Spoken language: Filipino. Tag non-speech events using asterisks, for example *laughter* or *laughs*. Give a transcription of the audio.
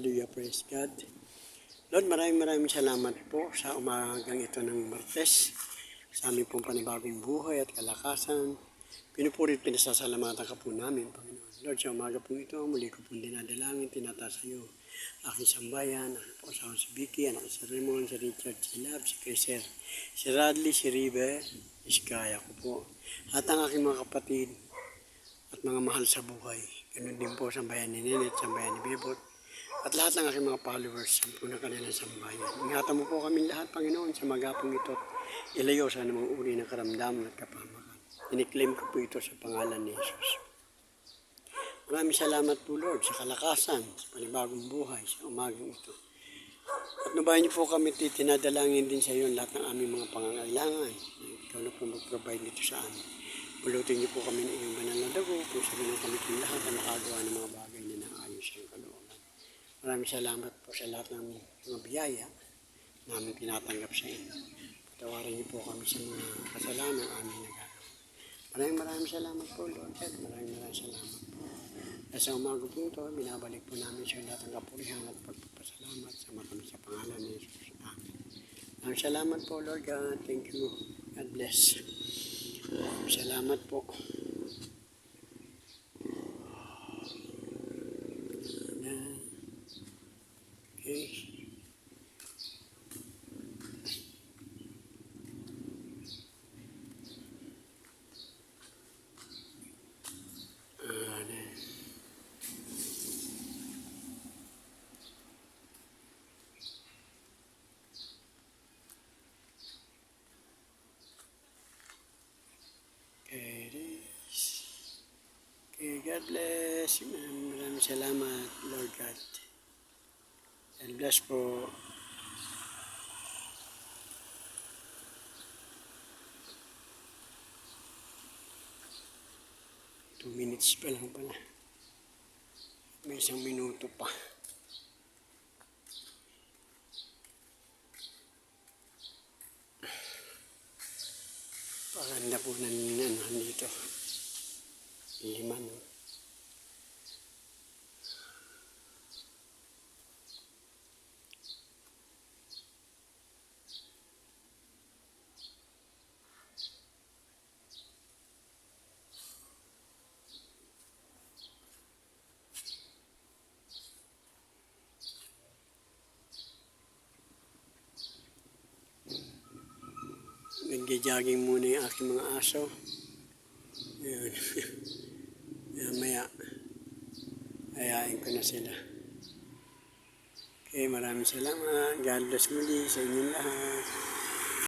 Hallelujah, praise God. Lord, maraming maraming salamat po sa umagang ito ng Martes. Sa aming pong panibagong buhay at kalakasan. Pinupuri at pinasasalamatan ka po namin, Panginoon. Lord, sa umaga po ito, muli ko pong dinadalangin, tinataas sa iyo. Aking sambayan, aking po asawa si Vicky, anak si Raymond, si Richard, si Lab, si Chris, si Radley, si Ribe, Iskaya ko po. At ang aking mga kapatid, at mga mahal sa buhay. Ganun din po sa bayan ni Ninit, sa bayan ni Bebot, at lahat ng aking mga followers po ng kanilang sambayan. Ingatan mo po kami lahat, Panginoon, sa magapong ito. Ilayo sa namang uri ng karamdaman at kapamakan. Iniklaim ko po ito sa pangalan ni Jesus. Maraming salamat po, Lord, sa kalakasan, sa panibagong buhay, sa umagang ito. At nabayan niyo po kami, tinadalangin din sa iyo lahat ng aming mga pangangailangan. Ikaw na po mag-provide nito sa amin. Bulutin niyo po kami ng iyong banal na dago kung sa kami kong lahat ang makagawa ng mga bagay na naayos sa iyong kalooban. Maraming salamat po sa lahat ng mga biyaya na aming tinatanggap sa inyo. Patawarin niyo po kami sa mga kasalanan aming nagagawa. Maraming maraming salamat po, Lord God. Maraming maraming salamat po. At sa umaga po ito, binabalik po namin sa lahat ng kapurihan at pagpapasalamat sa kami sa pangalan ni Jesus. Amen. Maraming salamat po, Lord God. Thank you. God bless. Salamat po. Amen. Okay. Amen. Okay, this. Okay, God. Maraming salamat, Lord God. God bless po. Two minutes pa lang pala. May isang minuto pa. Paganda po ng ano dito. Lima Nagja-jogging muna yung aking mga aso. Maya *laughs* maya. Ayain ko na sila. Okay, maraming salamat. God bless muli sa inyong lahat.